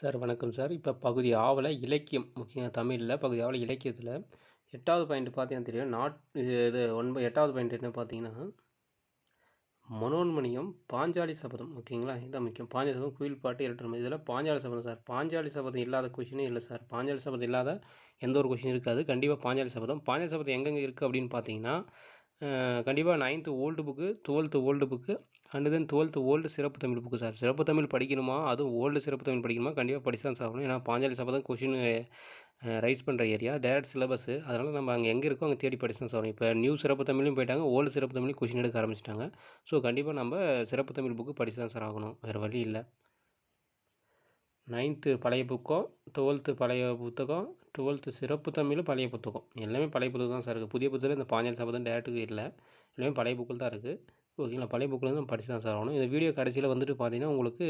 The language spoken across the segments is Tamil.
சார் வணக்கம் சார். இப்போ பகுதி ஆவல இலக்கியம் முக்கியமாக தமிழில். பகுதி ஆவல இலக்கியத்தில் எட்டாவது பாயிண்ட் பார்த்தீங்கன்னா தெரியும். நாட் இது ஒன்பது எட்டாவது பாயிண்ட் என்ன பார்த்தீங்கன்னா மனோன்மணியம் பாஞ்சாலி சபதம் ஓகேங்களா? இதான் முக்கியம். பாஞ்சாலி சபதம் குயில் பாட்டு இரட்டை இதில் பாஞ்சாலி சபதம் சார். பாஞ்சாலி சபதம் இல்லாத கொஷினே இல்லை சார். பாஞ்சாலி சபதம் இல்லாத எந்த ஒரு கொஷின் இருக்காது. கண்டிப்பாக பாஞ்சாலி சபதம். பாஞ்சாலி சபதம் எங்கெங்கே இருக்குது அப்படின்னு பார்த்தீங்கன்னா கண்டிப்பாக ninth old book twelfth old book and then twelfth old சிறப்பு தமிழ் புக்கு சார். சிறப்பு தமிழ் படிக்கணுமா? அதுவும் ஓல்டு சிறப்பு தமிழ் படிக்கணுமா? கண்டிப்பாக படிச்சு தான் சாப்பிடணும். ஏன்னா பாஞ்சாலி சபதம் கொஷின் ரைஸ் பண்ணுற ஏரியா டேரக்ட் சிலபஸ்ஸு அதனால் நம்ம அங்கே எங்கே இருக்கோ அங்கே தேடி படித்து தான் சாப்பிடணும். இப்போ நியூ சிறப்பு தமிழும் போயிட்டாங்க. ஓல்டு சிறப்பு தமிழ் கொஷின் எடுக்க ஆரம்பிச்சிட்டாங்க. ஸோ கண்டிப்பாக நம்ம சிறப்பு தமிழ் புக்கு படிச்சு தான் சார் ஆகணும். வேறு வழி இல்லை. நைன்த்து பழைய புக்கம் டுவெல்த்து பழைய புத்தகம் டுவெல்த்து சிறப்பு தமிழ் பழைய புத்தகம். எல்லாமே பழைய புத்தகம் தான் சார் இருக்குது புதிய புத்தகத்தில் இந்த பாஞ்சாலி சபதம் டேரக்ட்டுக்கு இல்லை. எல்லாமே பழைய புக்கில் தான் இருக்குது ஓகேங்களா பழைய புக்கில் வந்து படித்து தான் சார் ஆகணும். இந்த வீடியோ கடைசியில் வந்துட்டு பார்த்தீங்கன்னா உங்களுக்கு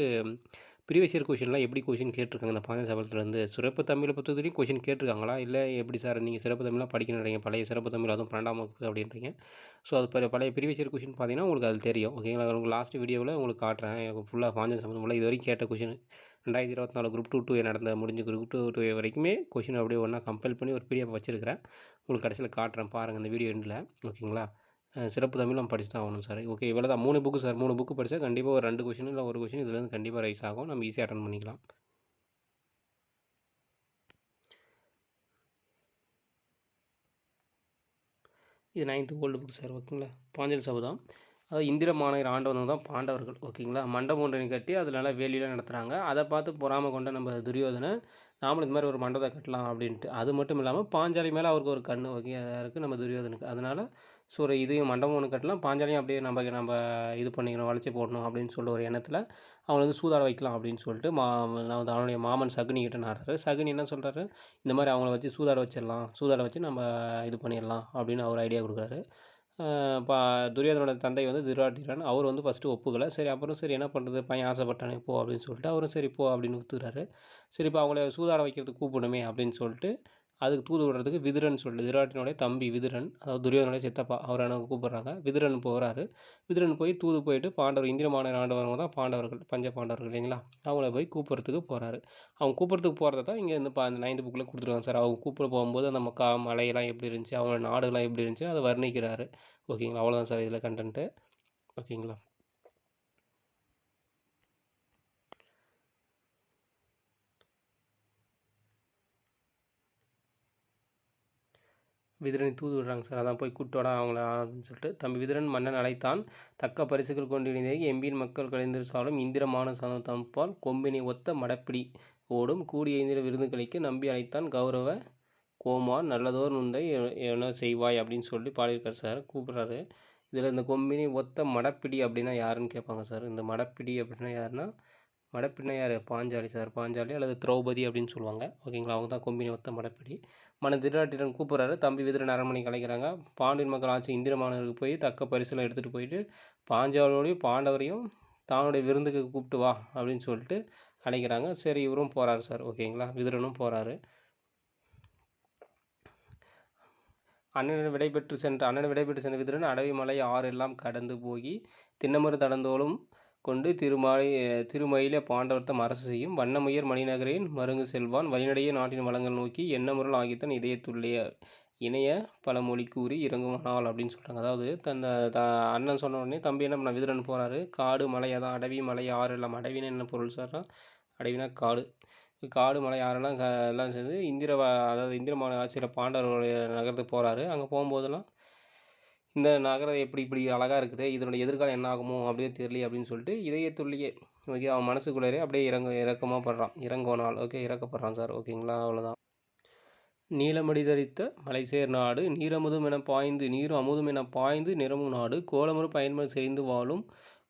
ப்ரீவியஸ் இயர் கொஷின்லாம் எப்படி கொஷின் கேட்டிருக்காங்க? இந்த பாஞ்சாலி சபலத்துலேருந்து சிறப்பு தமிழை பொறுத்தவரையும் கொஷின் கேட்டிருக்காங்களா? இல்லை எப்படி சார் நீங்கள் சிறப்பு தமிழ்லாம் படிக்கணுன்றீங்க பழைய சிறப்பு தமிழ் அதுவும் பன்னெண்டாம் வகுப்பு அப்படின்றீங்க. ஸோ அது பழைய பழைய ப்ரீவியஸ் இயர் கொஷின் பார்த்தீங்கன்னா உங்களுக்கு அது தெரியும். ஓகேங்களா உங்களுக்கு லாஸ்ட் வீடியோவில் உங்களுக்கு காட்டுறேன். ஃபுல்லாக பாஞ்சாலி சபதம் இது வரைக்கும் கேட்ட கொஷின் ரெண்டாயிரத்தி இருபத்தி நாலு குரூப் டூ டூ நடந்த முடிஞ்ச குரூப் டூ டூ வரைக்குமே கொஷின் அப்படியே ஒன்றா கம்பேர் பண்ணி ஒரு பிடிஎஃப் வச்சுருக்கிறேன். உங்களுக்கு கடைசியில் காட்டுறேன். பாருங்கள் இந்த வீடியோ எண்டில் ஓகேங்களா சிறப்பு தமிழ் நம்ம படிச்சு தான் ஆகணும் சார். ஓகே இவ்வளோ தான் மூணு புக்கு சார் மூணு புக்கு படித்தா கண்டிப்பாக ஒரு ரெண்டு கொஷின் இல்லை ஒரு கொஷின் இதுலேருந்து கண்டிப்பாக ரைஸ் ஆகும். நம்ம ஈஸியாக அட்டன் பண்ணிக்கலாம். இது நைன்த்து ஓல்டு புக் சார் ஓகேங்களா பாஞ்சல் சபதம். அதாவது இந்திர மாநகர் ஆண்டவன் தான் பாண்டவர்கள் ஓகேங்களா மண்டபம் ஒன்றை கட்டி அதில் நல்லா வேலியெலாம் நடத்துகிறாங்க அதை பார்த்து பொறாமை கொண்ட நம்ம துரியோதனை நாமளும் இந்த மாதிரி ஒரு மண்டபத்தை கட்டலாம் அப்படின்ட்டு. அது மட்டும் இல்லாமல் பாஞ்சாலி மேலே அவருக்கு ஒரு கண் ஓகே இருக்குது நம்ம துரியோதனுக்கு. அதனால் ஸோ ஒரு இதையும் மண்டபம் ஒன்று கட்டலாம் பாஞ்சாலையும் அப்படியே நம்ம நம்ம இது பண்ணிக்கணும் வளைச்சி போடணும் அப்படின்னு சொல்லிட்டு ஒரு எண்ணத்தில் அவங்களை வந்து சூதாட வைக்கலாம் அப்படின்னு சொல்லிட்டு மா அவனுடைய மாமன் சகுனி கிட்ட நாடுறாரு. சகுனி என்ன சொல்கிறாரு இந்த மாதிரி அவங்கள வச்சு சூதாட வச்சிடலாம் சூதாட வச்சு நம்ம இது பண்ணிடலாம் அப்படின்னு அவர் ஐடியா கொடுக்குறாரு. பா துரியோதனோட தந்தை வந்து திருவாட்டிரன். அவர் வந்து ஃபஸ்ட்டு ஒப்புக்கலை. சரி அப்புறம் சரி என்ன பண்ணுறது பையன் ஆசைப்பட்டானே போ அப்படின்னு சொல்லிட்டு அவரும் சரி போ அப்படின்னு ஒத்துக்கிறாரு. சரி இப்போ அவங்கள சூதாட வைக்கிறதுக்கு கூப்பிடுமே அப்படின்னு சொல்லிட்டு அதுக்கு தூது விடுறதுக்கு விதுரன் சொல்லிட்டு விராட்டினுடைய தம்பி விதுரன் அதாவது துரியோதனுடைய சித்தப்பா அவர் எனக்கு கூப்பிட்றாங்க. விதுரன் போகிறாரு விதுரன் போய் தூது போயிட்டு பாண்டவர் இந்திரமான ஆண்டவரவங்க தான் பாண்டவர்கள் பஞ்ச பாண்டவர்கள் இல்லைங்களா? அவங்கள போய் கூப்பிட்றதுக்கு போகிறாரு அவங்க கூப்பிட்றதுக்கு போகிறத தான் இங்கே இருந்து அந்த நைன்த் புக்கில் கொடுத்துருவாங்க சார். அவங்க கூப்பிட போகும்போது அந்த மக்கா மலையெல்லாம் எப்படி இருந்துச்சு? அவங்களோட நாடுகள்லாம் எப்படி இருந்துச்சு அதை வர்ணிக்கிறாரு. ஓகேங்களா? அவ்வளோதான் சார் இதில் கண்டென்ட்டு ஓகேங்களா? விதிரனை தூது விடுறாங்க சார். அதான் போய் கூட்டோட அவங்கள அப்படின்னு சொல்லிட்டு. தம்பி விதிரன் மன்னன் அழைத்தான். தக்க பரிசுகள் கொண்டிருந்தே எம்பியின் மக்கள் கலைந்து சாலும் இந்திரமான சதம் தம்பால் கொம்பினை ஒத்த மடப்பிடி ஓடும் கூடிய இந்திர விருந்துகளுக்கு நம்பி அழைத்தான். கௌரவ கோமார் நல்லதோர் நுந்தை என்ன செய்வாய் அப்படின்னு சொல்லி பாடியிருக்கார் சார். கூப்பிட்றாரு. இதில் இந்த கொம்பினி ஒத்த மடப்பிடி அப்படின்னா யாருன்னு கேட்பாங்க சார். இந்த மடப்பிடி அப்படின்னா யாருன்னா மடப்பிண்ணையார் யார் பாஞ்சாலி சார். பாஞ்சாலி அல்லது திரௌபதி அப்படின்னு சொல்லுவாங்க. ஓகேங்களா? அவங்க தான் கொம்பினி ஒத்த மடப்பிடி. மன திருநாட்டிடன் கூப்பிட்றாரு. தம்பி விதிரன் அரண்மனை கலைக்கிறாங்க பாண்டியன் மக்கள் ஆட்சி இந்திர மாணவருக்கு போய் தக்க பரிசுலாம் எடுத்துகிட்டு போயிட்டு பாஞ்சாலியோடையும் பாண்டவரையும் தானுடைய விருந்துக்கு கூப்பிட்டு வா அப்படின்னு சொல்லிட்டு அழைக்கிறாங்க. சரி இவரும் போகிறாரு சார். ஓகேங்களா? விதிரனும் போகிறாரு அண்ணன் விடைபெற்று சென்ற அண்ணன் விடைபெற்று சென்ற விதுரன் அடவி மலை ஆறு எல்லாம் கடந்து போய் திண்ணமரு தடந்தோளும் கொண்டு திருமாலை திருமயில பாண்டவர்த்தம் அரசு செய்யும் வண்ணமுயர் மணிநகரின் மருங்கு செல்வான் வழிநடைய நாட்டின் வளங்கள் நோக்கி எண்ணமுரல் ஆகித்தான் இதயத்துள்ளைய இணைய பல மொழி கூறி இறங்குமானால் அப்படின்னு சொல்கிறாங்க அதாவது தந்த த அண்ணன் சொன்ன உடனே தம்பி என்ன பண்ண விதுரன் போகிறாரு காடு மலை அதான் அடவி மலை ஆறு எல்லாம். அடவினா என்ன பொருள் சார்னா அடவினா காடு. காடு மலை ஆறெல்லாம் க எல்லாம் சேர்ந்து இந்திர அதாவது இந்திரமான ஆட்சியில் பாண்டவர்களுடைய நகரத்துக்கு போகிறாரு அங்கே போகும்போதெல்லாம் இந்த நகரம் எப்படி இப்படி அழகாக இருக்குது? இதனுடைய எதிர்காலம் என்ன ஆகுமோ அப்படியே தெரியலையே அப்படின்னு சொல்லிட்டு இதயத்துள்ளியே ஓகே அவன் மனசுக்குள்ளேயே அப்படியே இறங்க இறக்கமாக படுறான். இறங்கோனால் ஓகே இறக்கப்படுறான் சார் ஓகேங்களா அவ்வளோதான் நீலமடி தரித்த மலைசேர் நாடு நீரமுதும் என பாய்ந்து நீரும் அமுதும் என பாய்ந்து நிறமும் நாடு கோலமுறு பயன்பாடு செய்து வாழும்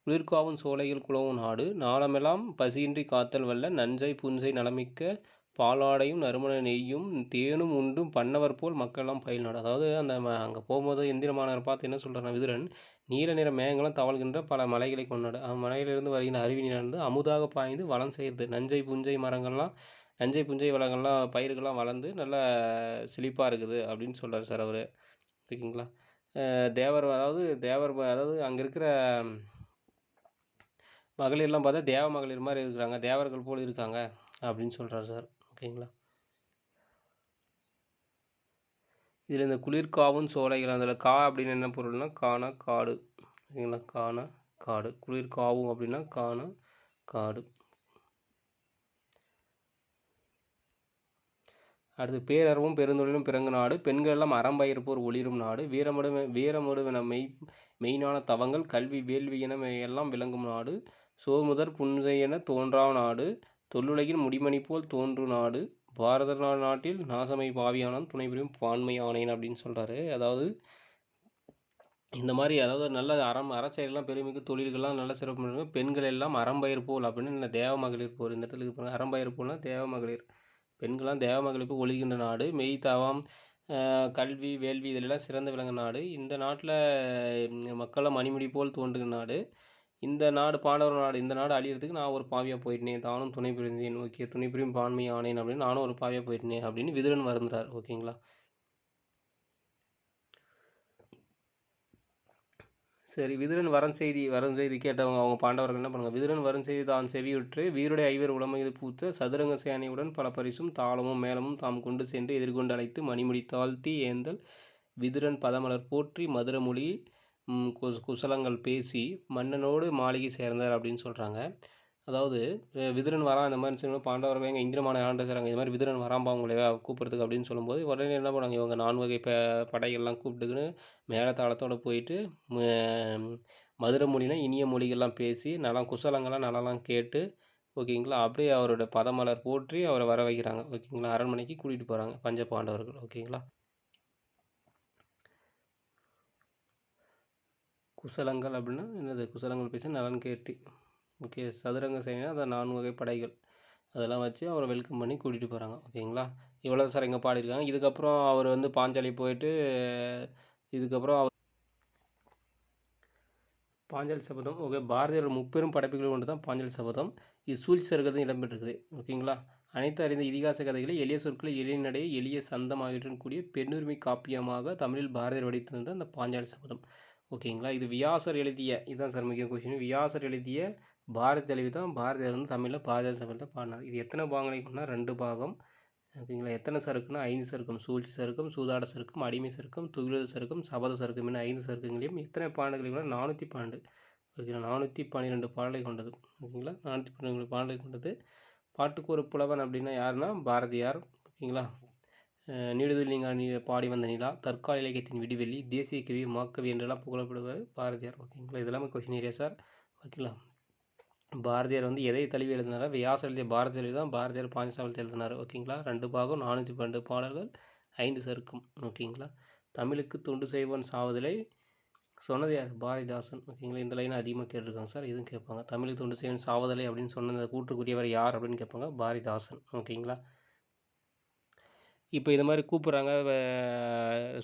குளிர்காவும் சோலைகள் குளவும் நாடு நாளமெல்லாம் பசியின்றி காத்தல் வல்ல நஞ்சை புஞ்சை நலமிக்க பாலாடையும் நறுமண நெய்யும் தேனும் உண்டும் பண்ணவர் போல் மக்கள்லாம் பயில்நாடு அதாவது அந்த அங்கே போகும்போது இந்திரமானவர் பார்த்து என்ன சொல்கிறார் விதுரன் நீல நிற மேகங்களும் தவழ்கின்ற பல மலைகளை கொண்டாடு. மலையிலிருந்து வருகின்ற அருவி நீர்ந்து அமுதாக பாய்ந்து வளம் செய்கிறது நஞ்சை புஞ்சை மரங்கள்லாம் நஞ்சை புஞ்சை வளங்கள்லாம் பயிர்கள்லாம் வளர்ந்து நல்லா செழிப்பாக இருக்குது அப்படின்னு சொல்கிறார் சார் அவர். ஓகேங்களா தேவர் அதாவது தேவர் அதாவது அங்கே இருக்கிற மகளிர்லாம் பார்த்தா தேவ மகளிர் மாதிரி இருக்கிறாங்க. தேவர்கள் போல் இருக்காங்க அப்படின்னு சொல்கிறார் சார். ஓகேங்களா? இதில் இந்த குளிர்காவும் சோலைகள் அதில் கா அப்படின்னு என்ன பொருள்னா காண காடு. ஓகேங்களா? காணா காடு. குளிர்காவும் அப்படின்னா காண காடு. அடுத்து பேரறவும் பெருந்தொழிலும் பிறங்கு நாடு. பெண்கள் எல்லாம் அறம்பயிர்ப்போர் ஒளிரும் நாடு. வீரமுடு வீரமுடுவென மெய் மெய்ஞான தவங்கள் கல்வி வேள்வி என எல்லாம் விளங்கும் நாடு. சோமுதற் புன்செயென தோன்றா நாடு. தொல்லுலகின் முடிமணி போல் தோன்று நாடு. பாரத நாட்டில் நாசமை பாவியானான் துணை புரியும் பான்மை ஆணையன் அப்படின்னு சொல்கிறாரு அதாவது இந்த மாதிரி அதாவது நல்ல அறம் அறச்செயலாம் பெருமிகு தொழில்கள்லாம் நல்ல சிறப்பு பண்ணுங்க. பெண்கள் எல்லாம் அறம்பயிர் போல் அப்படின்னு இந்த தேவ மகளிர் போர் இந்த இடத்துல இது அறம்பயிர் போல்னா தேவ மகளிர் பெண்கள்லாம் தேவ மகளிர் போல் ஒழிகின்ற நாடு. மெய் தவம் கல்வி வேள்வி இதிலெல்லாம் சிறந்து விளங்கும் நாடு. இந்த நாட்டில் மக்களை மணிமுடி போல் தோன்றுகிற நாடு. இந்த நாடு பாண்டவர் நாடு இந்த நாடு அழியிறதுக்கு நான் ஒரு பாவியாக போயிட்டேன். தானும் துணை புரிந்தேன். ஓகே துணை புரியும் பான்மை ஆனேன் அப்படின்னு நானும் ஒரு பாவியாக போயிட்டேன் அப்படின்னு விதுரன் வருந்துறார். ஓகேங்களா? சரி விதுரன் வரம் செய்தி வரும் செய்தி கேட்டவங்க அவங்க பாண்டவர்கள் என்ன பண்ணுங்க? விதுரன் வரும் செய்தி தான் செவியுற்று வீருடைய ஐவர் உடமையில் பூத்த சதுரங்க சேனையுடன் பல பரிசும் தாளமும் மேளமும் தாம் கொண்டு சென்று எதிர்கொண்டு அழைத்து மணிமுடி தாழ்த்தி ஏந்தல் விதுரன் பதமலர் போற்றி மதுரமொழி குஸ் குசலங்கள் பேசி மன்னனோடு மாளிகை சேர்ந்தார் அப்படின்னு சொல்கிறாங்க அதாவது விதுரன் வரான் இந்த மாதிரி சின்ன பாண்டவர்கள் எங்கள் இந்திரமான ஆண்டுக்கிறாங்க இது மாதிரி விதுரன் வராம்பா உங்களை கூப்பிட்றதுக்கு அப்படின்னு சொல்லும்போது உடனே என்ன பண்ணாங்க இவங்க நான்கு வகை ப படைகள்லாம் கூப்பிட்டுக்கின்னு மேலத்தாளத்தோடு போயிட்டு மதுரை மொழினா இனிய மொழிகள்லாம் பேசி நல்லா குசலங்கள்லாம் நல்லாலாம் கேட்டு ஓகேங்களா அப்படியே அவரோட பதமலர் போற்றி அவரை வர வைக்கிறாங்க ஓகேங்களா அரண்மனைக்கு கூட்டிகிட்டு போகிறாங்க பஞ்ச பாண்டவர்கள் ஓகேங்களா. குசலங்கள் அப்படின்னா என்னது? குசலங்கள் பேசி நலன் கேட்டு. ஓகே சதுரங்க சேனா அதை நான்கு வகை படைகள். அதெல்லாம் வச்சு அவரை வெல்கம் பண்ணி கூட்டிகிட்டு போகிறாங்க ஓகேங்களா? இவ்வளோ சார் இங்கே பாடியிருக்காங்க. இதுக்கப்புறம் அவர் வந்து பாஞ்சாலி போயிட்டு இதுக்கப்புறம் அவர் பாஞ்சாலி சபதம். ஓகே பாரதியோட முப்பெரும் படைப்புகள் ஒன்று தான் பாஞ்சாலி சபதம். இது சூழ்ச்சி சருகதும் இடம்பெற்றிருக்குது. ஓகேங்களா? அனைத்து அறிந்த இதிகாச கதைகளை எளிய சொற்களை எளிய நடையை எளிய சந்தம் ஆகியவற்றுடன் கூடிய பெண்ணுரிமை காப்பியமாக தமிழில் பாரதியர் வடித்திருந்த அந்த பாஞ்சாலி சபதம். ஓகேங்களா? இது வியாசர் எழுதிய இதுதான் சார் முக்கிய கொஷின் வியாசர் எழுதிய பாரதி தெளிவு தான். பாரதியார் வந்து தமிழில் பாரதியார் சபையில் தான் பாடினார். இது எத்தனை பாகங்களை கொண்டா ரெண்டு பாகம். ஓகேங்களா? எத்தனை சருக்குன்னா ஐந்து சருக்கம் சூழ்ச்சி சருக்கம் சூதாட சருக்கம் அடிமை சருக்கம் துகிலது சருக்கம் சபத சருக்கம் என ஐந்து சருக்கங்களையும் எத்தனை பாடல்களை நானூற்றி பன்னெண்டு. ஓகேங்களா? நானூற்றி பன்னிரெண்டு பாடலை கொண்டது. ஓகேங்களா? நானூற்றி பன்னிரெண்டு பாடலை கொண்டது. பாட்டுக்கு ஒரு புலவன் அப்படின்னா யாருன்னா? பாரதியார். ஓகேங்களா? நீடுதுள்ளிங்கா நீ பாடி வந்த நிலா தற்கால இலக்கியத்தின் விடிவெள்ளி தேசிய கவி மாக்கவி என்றெல்லாம் புகழப்படுவார் பாரதியார். ஓகேங்களா இதெல்லாமே கொஷின் ஏரியா சார் ஓகேங்களா பாரதியார் வந்து எதை தழுவி எழுதினாரா? வியாசர் எழுதிய பாரதி தழுவி தான் பாரதியார் பாஞ்சசாலத்தை எழுதினார். ஓகேங்களா ரெண்டு பாகம் நானூற்றி பன்னெண்டு பாடல்கள் ஐந்து சருக்கும். ஓகேங்களா தமிழுக்கு தொண்டு செய்வன் சாவதிலை சொன்னது யார்? பாரதிதாசன். ஓகேங்களா இந்த லைனை அதிகமாக கேட்டிருக்காங்க சார் இதுவும் கேட்பாங்க. தமிழுக்கு தொண்டு செய்வன் சாவதிலை அப்படின்னு சொன்ன கூற்றுக்குரியவர் யார் அப்படின்னு கேட்பாங்க? பாரதிதாசன். ஓகேங்களா இப்போ இது மாதிரி கூப்பிட்றாங்க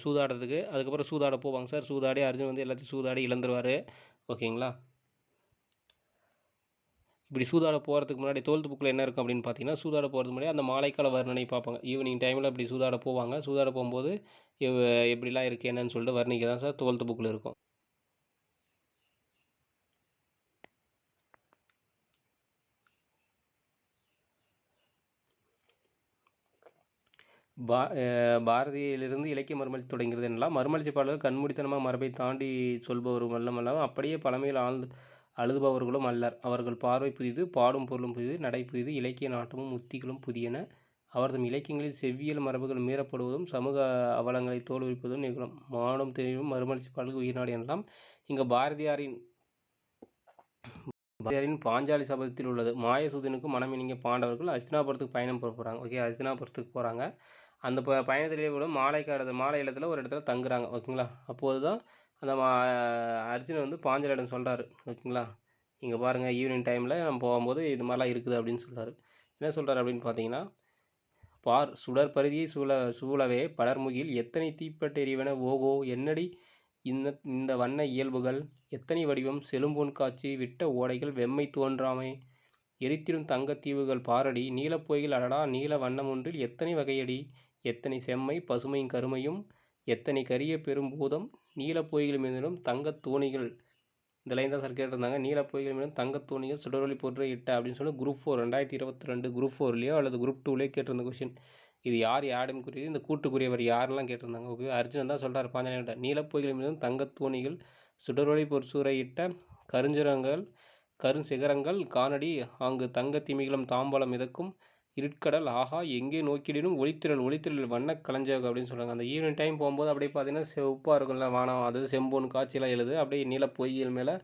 சூதாடுறதுக்கு. அதுக்கப்புறம் சூதாட போவாங்க சார். சூதாடி அர்ஜுன் வந்து எல்லாத்தையும் சூதாடி இழந்துருவார். ஓகேங்களா? இப்படி சூதாட போகிறதுக்கு முன்னாடி டுவெல்த் புக்கில் என்ன இருக்கும் அப்படின்னு பார்த்தீங்கன்னா சூதாட போகிறதுக்கு முன்னாடி அந்த மாலைக்கால வர்ணனை பார்ப்பாங்க. ஈவினிங் டைமில் இப்படி சூதாட போவாங்க. சூதாட போகும்போது எப்படிலாம் இருக்குது என்னன்னு சொல்லிட்டு வர்ணிக்க தான் சார் டுவெல்த் புக்கில் இருக்கும். பா பாரதியிலிருந்து இலக்கிய மறுமலர்ச்சி தொடங்கிறது என்னலாம் மறுமலர்ச்சி பாடல்கள் கண்மூடித்தனமாக மரபை தாண்டி சொல்பவரும் அல்லமல்லாமல் அப்படியே பழமையில் ஆழ்ந்து அழுதுபவர்களும் அல்லர். அவர்கள் பார்வை புதிது பாடும் பொருளும் புதிது நடை புதிது இலக்கிய நாட்டமும் உத்திகளும் புதியன அவர்தம் இலக்கியங்களில் செவ்வியல் மரபுகள் மீறப்படுவதும் சமூக அவலங்களை தோல்விப்பதும் நிகழும். மானும் தெளிவும் மறுமலர்ச்சி பாடல்கள் உயிர்நாடு எனலாம். இங்கே பாரதியாரின் பாரதியாரின் பாஞ்சாலி சபதத்தில் உள்ளது. மாயசூதனுக்கு மனமினிங்க பாண்டவர்கள் அஸ்தினாபுரத்துக்கு பயணம் போகிறாங்க ஓகே அஸ்தினாபுரத்துக்கு போகிறாங்க அந்த ப பயணத்திலே கூட மாலை மாலை இல்லத்தில் ஒரு இடத்துல தங்குறாங்க ஓகேங்களா? அப்போது தான் அந்த மா அர்ஜுன் வந்து பாஞ்சலிடம் சொல்கிறாரு ஓகேங்களா? இங்கே பாருங்கள் ஈவினிங் டைமில் நம்ம போகும்போது இது மாதிரிலாம் இருக்குது அப்படின்னு சொல்கிறாரு என்ன சொல்கிறார் அப்படின்னு பார்த்தீங்கன்னா பார் சுடர் பருதியை சூழ சூழவே படர்முகில் எத்தனை தீப்பட்டெறிவன ஓகோ என்னடி இந்த இந்த வண்ண இயல்புகள்? எத்தனை வடிவம்? செலும்பொன் காட்சி விட்ட ஓடைகள் வெம்மை தோன்றாமை. எரித்திடும் தங்கத்தீவுகள் பாரடி நீலப்போய்கள் அடடா நீல வண்ணம் ஒன்றில் எத்தனை வகையடி? எத்தனை செம்மை பசுமையும் கருமையும் எத்தனை கரிய பெரும்பூதம் நீலப்பொய்கள் மீதிலும் தங்கத் தோணிகள். இந்த லைன் தான் சார் கேட்டிருந்தாங்க. நீல பொய்கள் மீதும் தங்கத்தூணியும் சுடரொலி போற்று இட்ட அப்படின்னு சொல்லி குரூப் ஃபோர் ரெண்டாயிரத்தி இருபத்தி ரெண்டு குரூப் ஃபோர்லேயோ அல்லது குரூப் டூலேயோ கேட்டிருந்த கொஷின் இது யார்? யாரும் குறியது. இந்த கூட்டுக்குரியவர் யாரெல்லாம் கேட்டிருந்தாங்க? ஓகே அர்ஜுனன் தான் சொல்கிறார் பாஞ்சாலிகிட்ட நீலப்பொய்கள் மீதும் தங்கத்தூணிகள் சுடரொளி பொற்சூரையிட்ட கருஞ்சிரங்கள் கருஞ்சிகரங்கள் காணடி அங்கு தங்க திமிகளும் தாம்பலம் மிதக்கும் இருட்கடல் ஆஹா எங்கே நோக்கிடினும் ஒளித்திரல் ஒளித்திரல் வண்ண கலைஞ்சகம் அப்படின்னு சொல்கிறாங்க அந்த ஈவினிங் டைம் போகும்போது அப்படியே பார்த்தீங்கன்னா செவப்பாக இருக்கும்ல வானம். அது செம்பொன் காட்சியெலாம் எழுது. அப்படியே நீல பொய்யல் மேலே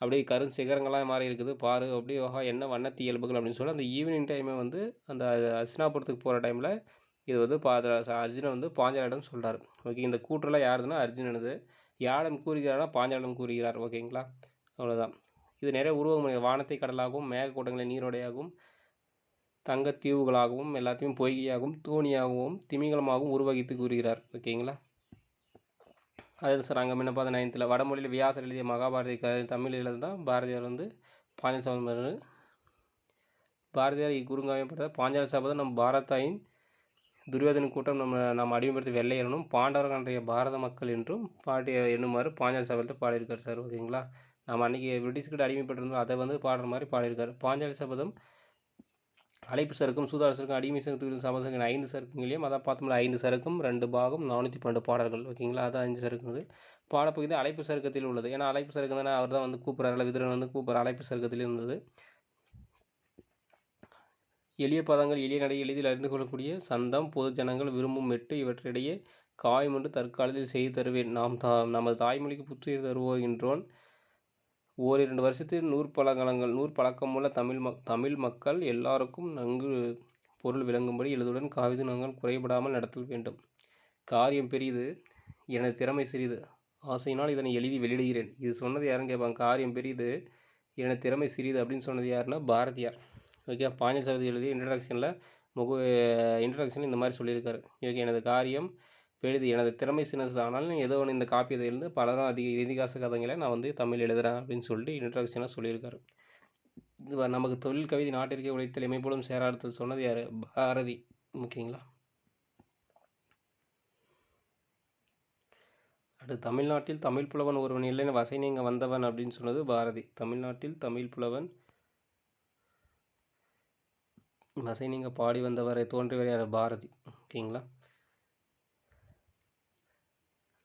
அப்படியே கரும் சிகரங்களாக மாறி இருக்குது. பாரு அப்படியே ஓஹா என்ன வண்ணத்தி இயல்புகள் அப்படின்னு சொல்லி அந்த ஈவினிங் டைமே வந்து அந்த அஸ்னாபுரத்துக்கு போகிற டைமில் இது வந்து பா அர்ஜுனன் வந்து பாஞ்சாலிடம் சொல்கிறார் ஓகே இந்த கூற்றெல்லாம் யாருதுன்னா அர்ஜுனனுது. யாரிடம் கூறுகிறாரா பாஞ்சாலிடம் கூறுகிறார். ஓகேங்களா அவ்வளோதான் இது நிறைய உருவம் வானத்தை கடலாகவும் மேகக்கூட்டங்களை நீரோடையாகவும் தங்கத்தீவுகளாகவும் எல்லாத்தையும் பொய்கையாகவும் தோணியாகவும் திமிங்கலமாகவும் உருவகித்து கூறுகிறார். ஓகேங்களா? அது சார் அங்கே மின்னப்பாத பார்த்த நைன்த்தில். வடமொழியில் வியாசர் எழுதிய மகாபாரதி கதை தமிழ் தான் பாரதியார் வந்து பாஞ்சால சபதம் பாரதியார் இக்குறுங்காயப்பட்ட பாஞ்சால சபதம் நம் பாரதாயின் துரியோதன கூட்டம் நம்ம நாம் அடிமைப்படுத்தி வெள்ளையரனும் பாண்டவர்கள் அன்றைய பாரத மக்கள் என்றும் பாட்டிய எண்ணுமாறு பாஞ்சால சபதத்தை பாடியிருக்கார் சார். ஓகேங்களா? நம்ம அன்றைக்கி பிரிட்டிஷ்கிட்ட அடிமைப்பட்டிருந்தோம். அதை வந்து பாடுற மாதிரி பாடியிருக்காரு. பாஞ்சாலி சபதம் அழைப்பு சருக்கும் சூதாரசருக்கும் அடிமை சருக்கும் சமசங்க ஐந்து சருக்குங்களையும் அதான் பார்த்தோம்ல ஐந்து சருக்கும் ரெண்டு பாகம் நானூற்றி பன்னெண்டு பாடல்கள். ஓகேங்களா? அதான் அஞ்சு சருக்குது பாடப்பகுதி அழைப்பு சருக்கத்தில் உள்ளது. ஏன்னா அழைப்பு சருக்கம் தானே அவர் தான் வந்து கூப்பிட்றாரு. விதுரன் வந்து கூப்பிட்ற அழைப்பு சருக்கத்தில் இருந்தது. எளிய பதங்கள் எளிய நடை எளிதில் அறிந்து கொள்ளக்கூடிய சந்தம் பொது ஜனங்கள் விரும்பும் மெட்டு இவற்றிடையே காயம் என்று தற்காலத்தில் செய்து தருவேன். நாம் தா நமது தாய்மொழிக்கு புத்துயிர் தருவோகின்றோன் ஓரிரண்டு வருஷத்தில் நூற்பழங்கலங்கள் நூற்பழக்கமுள்ள தமிழ் மக் தமிழ் மக்கள் எல்லாருக்கும் நன்கு பொருள் விளங்கும்படி எழுதுடன் காவிது நாங்கள் குறைபடாமல் நடத்தல் வேண்டும். காரியம் பெரியது எனது திறமை சிறிது ஆசையினால் இதனை எழுதி வெளியிடுகிறேன். இது சொன்னது யாருன்னு கேட்பாங்க? காரியம் பெரியது எனது திறமை சிறிது அப்படின்னு சொன்னது யாருன்னா பாரதியார். ஓகே பாஞ்சல் சபதி எழுதி இன்ட்ரடக்ஷனில் முக இன்ட்ரடக்ஷனில் இந்த மாதிரி சொல்லியிருக்காரு. ஓகே எனது காரியம் பெரிது. எனது திறமை சின்னது ஆனாலும் ஏதோ ஒன்று இந்த காப்பியத்திலிருந்து பலரும் அதிக இதிகாச கதைகளை நான் வந்து தமிழ் எழுதுகிறேன் அப்படின்னு சொல்லிட்டு இன்ட்ரடக்ஷனாக சொல்லியிருக்காரு. இது நமக்கு தொழில் கவிதை நாட்டிற்கே உழைத்தல் இமைப்போலும் சேராடுத்தல் சொன்னது யார்? பாரதி. ஓகேங்களா? அடுத்து தமிழ்நாட்டில் தமிழ் புலவன் ஒருவன் இல்லைன்னு வசை நீங்கள் வந்தவன் அப்படின்னு சொன்னது பாரதி. தமிழ்நாட்டில் தமிழ் புலவன் வசை நீங்கள் பாடி வந்தவரை தோன்றியவர் யார்? பாரதி. ஓகேங்களா?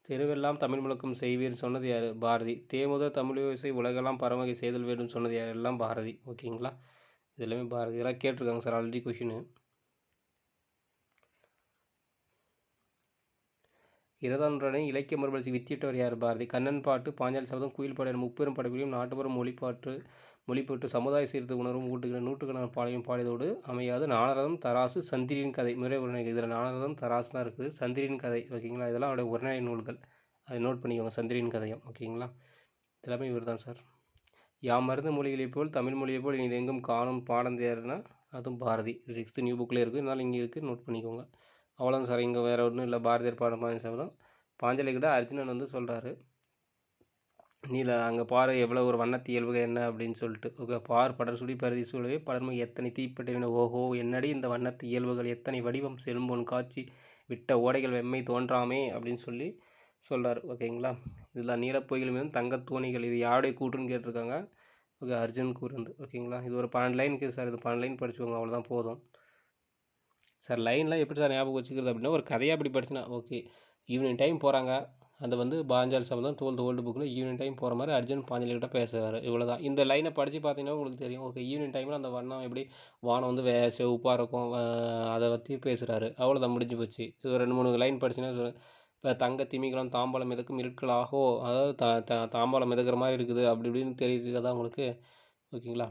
தெருவெல்லாம் தமிழ் முழக்கம் செய்வீர் சொன்னது யார்? பாரதி. தேமுதல் தமிழ் இசை உலகெல்லாம் பரமகை செய்தல் வேண்டும் சொன்னது யார் எல்லாம் பாரதி. ஓகேங்களா? இது எல்லாமே பாரதி. இதெல்லாம் கேட்டிருக்காங்க சார் ஆல்ரெடி கொஷினு இரதாண்டுடனே இலக்கிய மறுபடிச்சு வித்திட்டவர் யார்? பாரதி. கண்ணன் பாட்டு பாஞ்சாலி சபதம் குயில் பாடல் முப்பெரும் படைப்பிலையும் நாட்டுப்புற மொழிப்பாட்டு மொழிபெற்று சமுதாய சீர்த்து உணர்வும் ஊட்டுகிற நூற்றுக்கணக்கான பாடையும் பாடியதோடு அமையாது. நானரதம் தராசு சந்திரியின் கதை. முறை உரைநடை இதில் நானரதம் தராசு தான் இருக்குது. சந்திரியின் கதை ஓகேங்களா? இதெல்லாம் அவருடைய உரைநடை நூல்கள். அதை நோட் பண்ணிக்கோங்க. சந்திரியின் கதையும் ஓகேங்களா? இதெல்லாமே இவர் தான் சார். யாம் மருந்து மொழிகளைப் போல் தமிழ் மொழியைப் போல் இது எங்கும் காணும் பாடம் தேர்னா அதுவும் பாரதி. சிக்ஸ்த்து நியூ புக்கில் இருக்குது இருந்தாலும் இங்கே இருக்குது நோட் பண்ணிக்கோங்க. அவ்வளோதான் சார். இங்கே வேறு ஒன்றும் இல்லை. பாரதியார் பாடம் பாஞ்ச தான். பாஞ்சலி கிட்ட அர்ஜுனன் வந்து சொல்கிறாரு நீல அங்கே பாரு எவ்வளோ ஒரு வண்ணத்து இயல்புகள் என்ன அப்படின்னு சொல்லிட்டு. ஓகே பார் படர் சுடி பருதி சூழவே படர்மை எத்தனை தீப்பட்டின ஓஹோ என்னடி இந்த வண்ணத்து இயல்புகள் எத்தனை வடிவம்? செல்பொன் காட்சி விட்ட ஓடைகள் வெம்மை தோன்றாமே அப்படின்னு சொல்லி சொல்கிறார் ஓகேங்களா? இதில் நீலப்பொய்கள் தங்க தங்கத்தோணிகள் இது யாருடைய கூற்றுன்னு கேட்டிருக்காங்க? ஓகே அர்ஜுன் கூறுந்து. ஓகேங்களா? இது ஒரு பன்னெண்டு லைன் இருக்குது சார் இது பன்னெண்டு லைன் படிச்சுக்கோங்க அவ்வளோதான் போதும். சார் லைன்லாம் எப்படி சார் ஞாபகம் வச்சுக்கிறது அப்படின்னா ஒரு கதையாக அப்படி படிச்சுனா ஓகே ஈவினிங் டைம் போகிறாங்க அந்த வந்து பாஞ்சால் சபதம் டுவெல்த் ஓல்டு புக்கில் ஈவினிங் டைம் போகிற மாதிரி அர்ஜுன் பாஞ்சாலிகிட்ட பேசுகிறாரு இவ்வளோ தான் இந்த லைனை படித்து பார்த்தீங்கன்னா உங்களுக்கு தெரியும். ஓகே ஈவினிங் டைமில் அந்த வண்ணம் எப்படி வானம் வந்து வே செவப்பாக இருக்கும். அதை பற்றி பேசுகிறாரு அவ்வளோதான் முடிஞ்சு போச்சு. இது ரெண்டு மூணு லைன் படிச்சுன்னா இப்போ தங்க திமிங்கலம் தாம்பாளம் மிதக்கும் இருக்கலாகோ அதாவது த த தாம்பாளம் மிதக்கிற மாதிரி இருக்குது. அப்படி இப்படின்னு தெரியுது. தான் உங்களுக்கு. ஓகேங்களா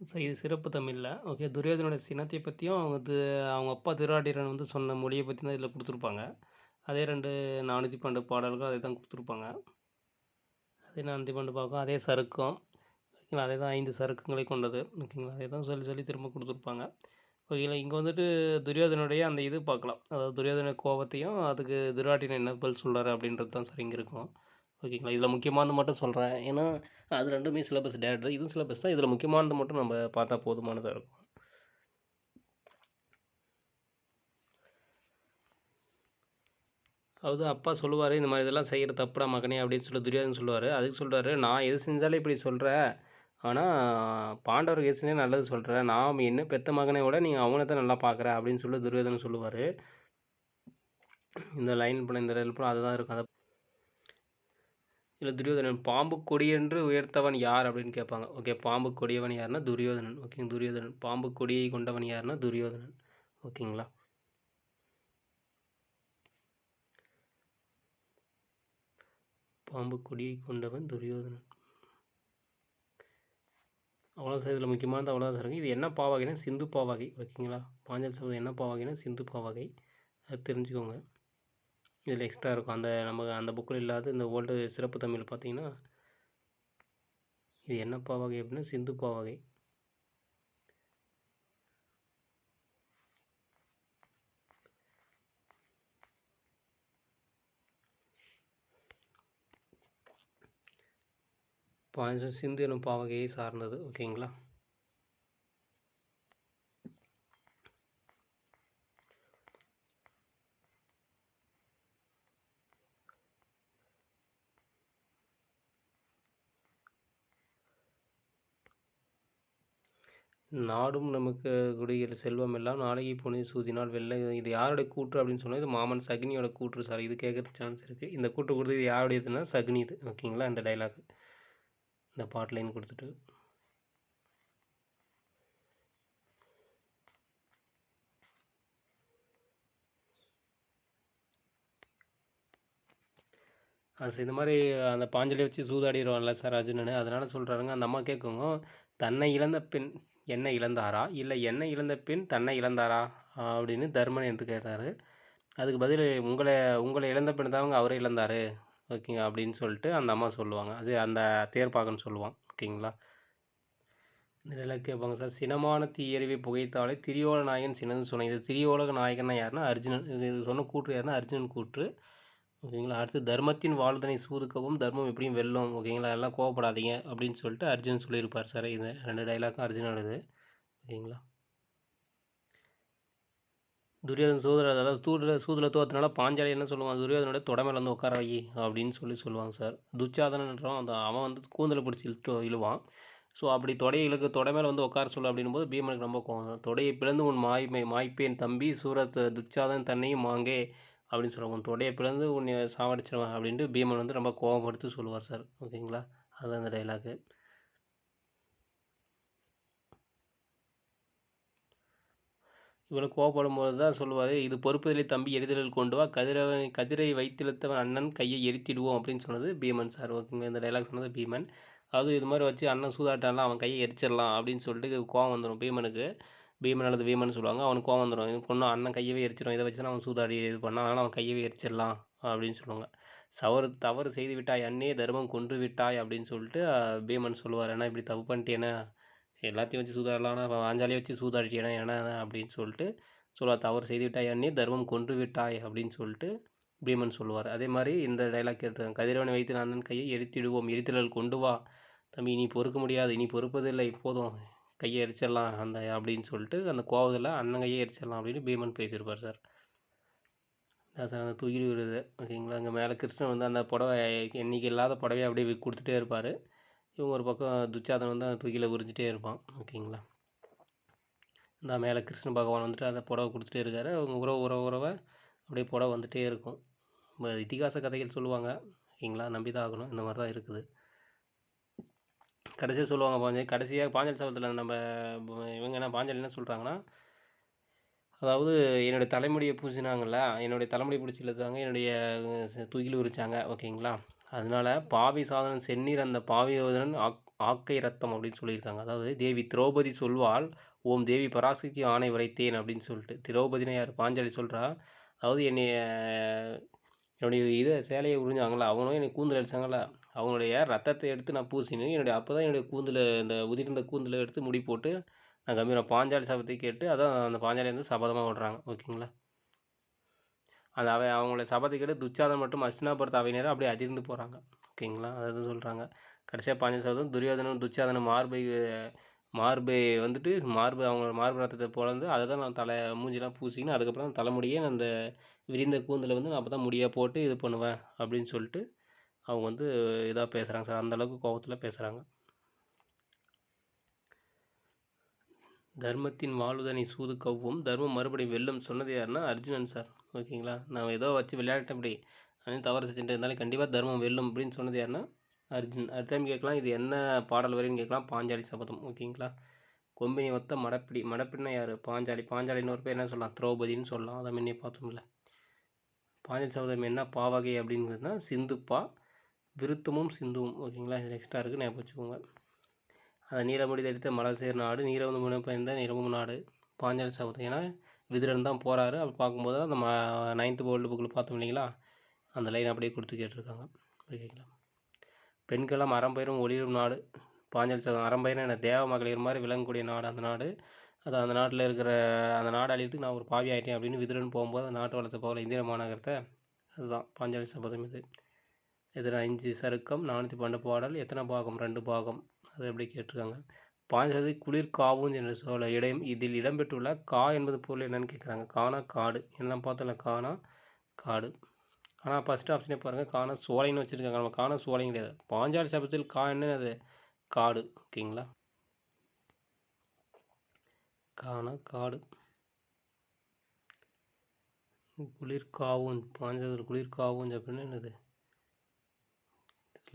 ஸோ இது சிறப்பு தமிழில். ஓகே துரியோதனோட சினத்தை பற்றியும் அவங்க து அவங்க அப்பா திருவாடிரன் வந்து சொன்ன மொழியை பற்றி தான் இதில் கொடுத்துருப்பாங்க. அதே ரெண்டு நானூற்றி பன்னெண்டு பாடல்கள் அதை தான் கொடுத்துருப்பாங்க. அதே நானூற்றி பன்னெண்டு பார்க்கும் அதே சருக்கம். ஓகேங்களா? அதே தான் ஐந்து சருக்கங்களை கொண்டது. ஓகேங்களா? அதே தான் சொல்லி சொல்லி திரும்ப கொடுத்துருப்பாங்க. ஓகேங்களா இங்கே வந்துட்டு துரியோதனுடைய அந்த இது பார்க்கலாம். அதாவது துரியோதன கோபத்தையும் அதுக்கு திருவாட்டின என்ன பதில் சொல்கிறாரு அப்படின்றது தான் சார் இங்கே இருக்கும். ஓகேங்களா? இதில் முக்கியமானது மட்டும் சொல்கிறேன் ஏன்னா அது ரெண்டுமே சிலபஸ் டேரக்ட் இதுவும் சிலபஸ் தான். இதில் முக்கியமானது மட்டும் நம்ம பார்த்தா போதுமானதாக இருக்கும். அதாவது அப்பா சொல்லுவார் இந்த மாதிரி இதெல்லாம் செய்கிற தப்புடா மகனே அப்படின்னு சொல்லி துரியாதன் சொல்லுவார். அதுக்கு சொல்கிறாரு நான் எது செஞ்சாலும் இப்படி சொல்கிற ஆனால் பாண்டவருக்கு எது செஞ்சாலும் நல்லது சொல்கிறேன் நான் என்ன பெத்த மகனை விட நீங்கள் அவனை தான் நல்லா பார்க்குற அப்படின்னு சொல்லி துரியோதனன் சொல்லுவார். இந்த லைன் பண்ண இந்த இதில் பண்ண அதுதான் இருக்கும். அதை இல்லை துரியோதனன் பாம்பு கொடியென்று உயர்த்தவன் யார் அப்படின்னு கேட்பாங்க. ஓகே பாம்பு கொடியவன் யாருன்னா துரியோதனன். ஓகே துரியோதனன். பாம்பு கொடியை கொண்டவன் யாருன்னா துரியோதனன். ஓகேங்களா பாம்பு கொடியை கொண்டவன் துரியோதனன். அவ்வளோ சார் இதில் முக்கியமானது அவ்வளோதான் சார் இது என்ன பாவகைனா சிந்து பாவகை. ஓகேங்களா பாஞ்சல் சபதம் என்ன பாவகைனா சிந்து பாவகை. அது தெரிஞ்சுக்கோங்க. இதில் எக்ஸ்ட்ரா இருக்கும். அந்த நம்ம அந்த புக்கில் இல்லாத இந்த ஓல்டு சிறப்பு தமிழ் பார்த்தீங்கன்னா இது என்ன பாவகை அப்படின்னா சிந்து பாவகை பாஞ்சம் சிந்து எனும் பாவகையை சார்ந்தது. ஓகேங்களா? நாடும் நமக்கு குடிகள் செல்வம் எல்லாம் நாளைக்கு புனி சூதினால் வெள்ளை இது யாருடைய கூற்று அப்படின்னு சொன்னால் இது மாமன் சக்னியோட கூற்று சார். இது கேட்குற சான்ஸ் இருக்குது இந்த கூற்று கொடுத்து இது யாருடையதுன்னா சக்னி இது. ஓகேங்களா இந்த டைலாக் இந்த பாட் லைன் கொடுத்துட்டு. அது இந்த மாதிரி அந்த பாஞ்சலி வச்சு சூதாடிடுவான்ல சார் அர்ஜுனன். அதனால் சொல்கிறாருங்க அந்த அம்மா கேட்குங்க. தன்னை இழந்த பெண் என்னை இழந்தாரா? இல்லை என்னை இழந்த பெண் தன்னை இழந்தாரா? அப்படின்னு தர்மன் என்று கேட்டார். அதுக்கு பதில் உங்களை உங்களை இழந்த பெண் தான் அவரை இழந்தார். ஓகேங்க அப்படின்னு சொல்லிட்டு அந்த அம்மா சொல்லுவாங்க. அது அந்த தேர்ப்பாகன்னு சொல்லுவான். ஓகேங்களா? இந்த கேட்பாங்க சார் சினமான தீயறிவை புகைத்தாலே திரியோல நாயகன் சினந்து. சொன்னேன் இது திரியோலக நாயகன்னா யாருன்னா அர்ஜுனன் இது சொன்ன கூற்று யாருன்னா அர்ஜுனன் கூற்று. ஓகேங்களா? அடுத்து தர்மத்தின் வாழ்தனை சூதுக்கவும் தர்மம் எப்படியும் வெல்லும் ஓகேங்களா? எல்லாம் கோவப்படாதீங்க அப்படின்னு சொல்லிட்டு அர்ஜுன் சொல்லியிருப்பார் சார். இது ரெண்டு டைலாக்கும் அர்ஜுனோடது. ஓகேங்களா? துரியோதன் சூதர அதாவது சூதுல சூதில் தோத்தனால பாஞ்சாலி என்ன சொல்லுவான்? துரியோதனோட தொடமையில வந்து உட்கார வை அப்படின்னு சொல்லி சொல்லுவாங்க சார். துச்சாதனன்றவன் அந்த அவன் வந்து கூந்தலை பிடிச்சி இழுத்து இழுவான். ஸோ அப்படி தொடையை இழுக்கு தொடை மேலே வந்து உட்கார சொல்லு அப்படின்னும் போது பீமனுக்கு ரொம்ப கோவம். தொடையை பிளந்து உன் மாய்மை மாய்ப்பேன் தம்பி சூரத் துச்சாதன் தன்னையும் மாங்கே அப்படின்னு சொல்லுவாங்க. உன் தொடையை பிளந்து உன்னை சாவடிச்சிருவேன் அப்படின்ட்டு பீமன் வந்து ரொம்ப கோவப்படுத்தி சொல்லுவார் சார். ஓகேங்களா? அதுதான் அந்த டைலாக்கு இவ்வளோ கோவப்படும் போது தான் சொல்லுவார் இது பொறுப்பதிலே தம்பி எரிதலில் கொண்டு வா கதிரவன் கதிரை வைத்திழுத்தவன் அண்ணன் கையை எரித்திடுவோம் அப்படின்னு சொன்னது பீமன் சார். ஓகேங்க இந்த டைலாக் சொன்னது பீமன். அது இது மாதிரி வச்சு அண்ணன் சூதாட்டம்லாம் அவன் கையை எரிச்சிடலாம் அப்படின்னு சொல்லிட்டு கோவம் வந்துடும் பீமனுக்கு. பீமன் அல்லது வீமன் சொல்லுவாங்க. அவனுக்கு கோவம் வந்துடும் பொண்ணு அண்ணன் கையவே எரிச்சிடும் இதை வச்சு தான் அவன் சூதாடி இது பண்ணான். அதனால் அவன் கையவே எரிச்சிடலாம் அப்படின்னு சொல்லுவாங்க. சவறு தவறு செய்து விட்டாய். அண்ணே தர்மம் கொன்று விட்டாய் அப்படின்னு சொல்லிட்டு பீமன் சொல்லுவார். ஏன்னா இப்படி தப்பு பண்ணிட்டேனே. எல்லாத்தையும் வச்சு சூதாடலாம் ஆனால் ஆஞ்சாலியை வச்சு சூதாடிட்டேனே. ஏன்னா அப்படின்னு சொல்லிட்டு சொல்லுவார் தவறு செய்து விட்டாய். அண்ணே தர்மம் கொன்று விட்டாய் அப்படின்னு சொல்லிட்டு பீமன் சொல்லுவார். அதே மாதிரி இந்த டைலாக் கேட்டுருக்காங்க. கதிரவனை வைத்து அண்ணன் கையை எரித்திடுவோம். எரித்திடல் கொண்டு வா. தம்பி இனி பொறுக்க முடியாது. இனி பொறுப்பதில்லை. போதும். கையை எரிச்சிடலாம் அந்த அப்படின்னு சொல்லிட்டு அந்த கோவத்தில் அண்ணன் கையை எரிச்சிடலாம் அப்படின்னு பீமன் பேசியிருப்பார் சார். அதான் சார் அந்த துயில் விடுது ஓகேங்களா? அங்கே மேலே கிருஷ்ணன் வந்து அந்த புடவை எண்ணிக்கை இல்லாத புடவையை அப்படியே கொடுத்துட்டே இருப்பார். இவங்க ஒரு பக்கம் துச்சாதன் வந்து அந்த தூக்கியில் உறிஞ்சிட்டே இருப்பான் ஓகேங்களா? இந்த மேலே கிருஷ்ண பகவான் வந்துட்டு அந்த புடவை கொடுத்துட்டே இருக்காரு. அவங்க உறவு உறவு உறவை அப்படியே புடவை வந்துகிட்டே இருக்கும். இப்போ இதிகாச கதைகள் சொல்லுவாங்க ஓகேங்களா? நம்பி தான் ஆகணும். இந்த மாதிரி தான் இருக்குது. கடைசியாக சொல்லுவாங்க பாஞ்சல் கடைசியாக பாஞ்சல் சபத்தில் நம்ம இவங்க என்ன பாஞ்சல் என்ன சொல்கிறாங்கன்னா அதாவது என்னுடைய தலைமுடியை பூசினாங்கள்ல என்னுடைய தலைமுடி பிடிச்சி இழுத்தாங்க என்னுடைய தூக்கில் உரிச்சாங்க ஓகேங்களா? அதனால பாவி சாதனம் செந்நீர் அந்த பாவியோதனன் ஆக் ஆக்கை ரத்தம் அப்படின்னு சொல்லியிருக்காங்க. அதாவது தேவி திரௌபதி சொல்வாள் ஓம் தேவி பராசக்தி ஆணை உரைத்தேன் அப்படின்னு சொல்லிட்டு. திரௌபதினா யார்? பாஞ்சாலி சொல்கிறா அதாவது என்னைய என்னுடைய இதை சேலையை உறிஞ்சாங்களா அவங்களும் என்னை கூந்தல் அடித்தாங்களா அவங்களுடைய ரத்தத்தை எடுத்து நான் பூசினேன். என்னுடைய அப்போ தான் என்னுடைய கூந்தில் இந்த உதிர்ந்த கூந்தில் எடுத்து முடி போட்டு நான் கம்பீரம் பாஞ்சாலி சபத்தை கேட்டு அதான் அந்த பாஞ்சாலி வந்து சபதமாக விடுறாங்க ஓகேங்களா? அந்த அவை அவங்களுடைய சபத்தை கேட்டு துச்சாதன் மற்றும் அஸ்தினாபுரத்து அவையினரும் அப்படியே அதிர்ந்து போகிறாங்க ஓகேங்களா? அதாவது சொல்கிறாங்க கடைசியாக பாஞ்சாலி சபதம் துரியோதனும் துச்சாதனும் மார்பை மார்பை வந்துட்டு மார்பு அவங்க மார்பு ரத்தத்தை பிறந்து அதை தான் நான் தலை மூஞ்சிலாம் பூசிக்கின்னு. அதுக்கப்புறம் தலைமுடிய அந்த விரிந்த கூந்தில் வந்து நான் அப்போ தான் முடியாக போட்டு இது பண்ணுவேன் அப்படின்னு சொல்லிட்டு அவங்க வந்து இதாக பேசுகிறாங்க சார். அந்த அளவுக்கு பேசுகிறாங்க தர்மத்தின் வாழ்வுதனை சூது கவ்வும். தர்மம் மறுபடியும் வெல்லும் சொன்னது யாருன்னா அர்ஜுனன் சார். ஓகேங்களா? நான் ஏதோ வச்சு விளையாட்டேன் இப்படி அதே தவறு செஞ்சுட்டு இருந்தாலும் கண்டிப்பாக தர்மம் வெல்லும் அப்படின்னு சொன்னது யாருன்னா அர்ஜுன். அடுத்த டைம் கேட்கலாம் இது என்ன பாடல் வரின்னு கேட்கலாம். பாஞ்சாலி சபதம். ஓகேங்களா? கொம்பினி ஒத்த மடப்பிடி. மடப்பிடினா யார்? பாஞ்சாலி. பாஞ்சாலின்னு ஒரு பேர் என்ன சொல்லலாம். திரௌபதின்னு சொல்லலாம். அதை முன்னே பார்த்தோம்ல. பாஞ்சாலி சபதம் என்ன பாவகை அப்படிங்கிறதுனா சிந்துப்பா விருத்தமும் சிந்துவும் ஓகேங்களா? இது எக்ஸ்ட்ரா இருக்குது ஞாபகம் வச்சுக்கோங்க. அந்த நீலமுடி தடித்த மலசேர் சேர் நாடு நீரவந்து பயந்த நிரம்பும் நாடு பாஞ்சாலி சபதம் ஏன்னா விதுரன் தான் போகிறாரு அப்படி பார்க்கும்போது அந்த ம நைன்த்து வேர்ல்டு புக்கில் பார்த்தோம் இல்லைங்களா? அந்த லைன் அப்படியே கொடுத்து கேட்டிருக்காங்க. ஓகேங்களா பெண்களெல்லாம் அறம்பயிரும் ஒளிரும் நாடு. பாஞ்சாலி சபதம் அறம்பயிரும் என்ன தேவ மகளிர் மாதிரி விளங்கக்கூடிய நாடு அந்த நாடு. அது அந்த நாட்டில் இருக்கிற அந்த நாடு அழியத்துக்கு நான் ஒரு பாவி ஆகிட்டேன் அப்படின்னு விதுரன் போகும்போது அந்த நாட்டு வளர்த்த போகல இந்திர மாநகரத்தை. அதுதான் பாஞ்சாலி சபதம் இது. இதில் அஞ்சு சருக்கம் நானூற்றி பன்னெண்டு பாடல் எத்தனை பாகம்? ரெண்டு பாகம். அது எப்படி கேட்டிருக்காங்க? பாஞ்சது குளிர் காவும் என்ற சொல்ல இடம் இதில் இடம்பெற்றுள்ள கா என்பது பொருள் என்னன்னு கேட்குறாங்க. காணா காடு. என்ன பார்த்தோம்ல? காணா காடு. ஆனால் ஃபஸ்ட்டு ஆப்ஷனே பாருங்கள் காண சோலைன்னு வச்சுருக்காங்க. நம்ம காண சோலையும் கிடையாது. பாஞ்சாலி சபத்தில் கா என்ன அது? காடு. ஓகேங்களா? காண காடு. குளிர் காவும். பாஞ்சதில் குளிர் காவும் அப்படின்னு என்னது?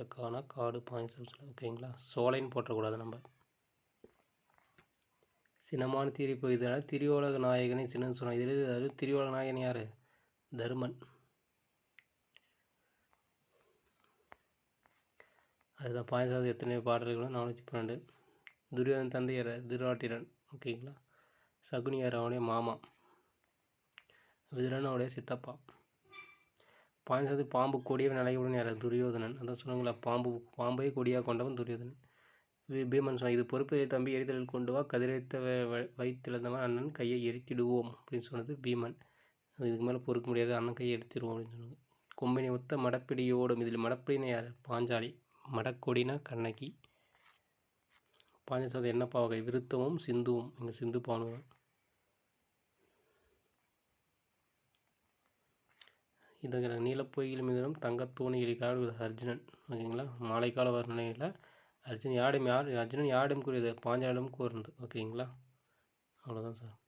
இதில் காடு பாஞ்ச சபத்தில் ஓகேங்களா சோலைன்னு போட்டக்கூடாது நம்ம. சினமான தீரி போய்தனால் திரியோலக நாயகனை சின்னன்னு சொன்னாங்க இதில் அதாவது திரியோலக நாயகன் யார்? தர்மன். அதுதான் பாயசாவது எத்தனை பாடல்களும் நானூற்றி பன்னெண்டு. துரியோதன் தந்தையர் திருவாட்டிரன் ஓகேங்களா? சகுனியார் அவனுடைய மாமா. விதுரன் அவனுடைய சித்தப்பா. பாஞ்சது பாம்பு கொடியவன் நிலையுடன் யார் துரியோதனன். அதான் சொன்னாங்களா பாம்பு பாம்பை கொடியாக கொண்டவன் துரியோதனன். பீமன் சொன்னான் இது பொறுப்பிலே தம்பி எரிதலில் கொண்டு வா கதிரைத்த வைத்திழந்தவன் அண்ணன் கையை எரித்திடுவோம் அப்படின்னு சொன்னது பீமன். இதுக்கு மேலே பொறுக்க முடியாது அண்ணன் கையை எரித்திடுவோம் அப்படின்னு சொன்னாங்க கொம்பினை ஒத்த மடப்பிடியோடும் இதில் மடப்பிடினா யார்? பாஞ்சாலி. மடக்கொடினா கண்ணகி. பாஞ்சசாதி என்ன பாவகை விருத்தமும் சிந்துவும். இங்கே சிந்து பானுவன். இதுங்கிற நீலப்பொய்யில் மீதும் தங்கத்தூணி இடிக்காடு அர்ஜுனன். ஓகேங்களா? மாலைக்கால வர்ணனையில் அர்ஜுன் யாடும் யார் அர்ஜுனன் யாடும் கூறியது? பாஞ்சாலிடம் கூர்ந்து ஓகேங்களா? அவ்வளோதான் சார்.